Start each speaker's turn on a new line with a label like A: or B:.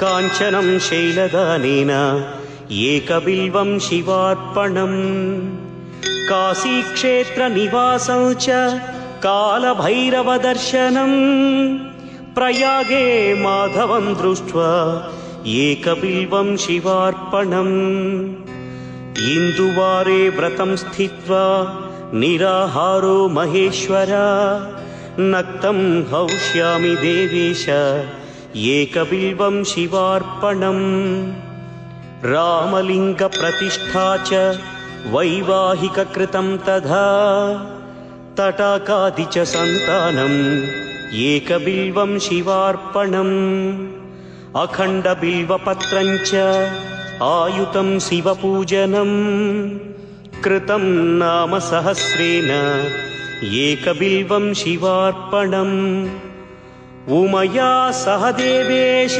A: काञ्चनं शैलदानेन एकबिल्वं शिवार्पणम्। काशीक्षेत्रनिवासं च कालभैरवदर्शनम्। प्रयागे माधवं दृष्ट्वा एकबिल्वं शिवार्पणम्। इन्दुवारे व्रतं स्थित्वा निराहारो महेश्वर। नक्तं हौष्यामि देवेश एकबिल्वं शिवार्पणम् रामलिङ्गप्रतिष्ठा च वैवाहिककृतं तथा तटाकादि च सन्तानम् एकबिल्वं शिवार्पणम् अखण्डबिल्वपत्रं च आयुतं शिवपूजनम् कृतं नाम सहस्रेण एकबिल्वं शिवार्पणम् उमया सह देवेश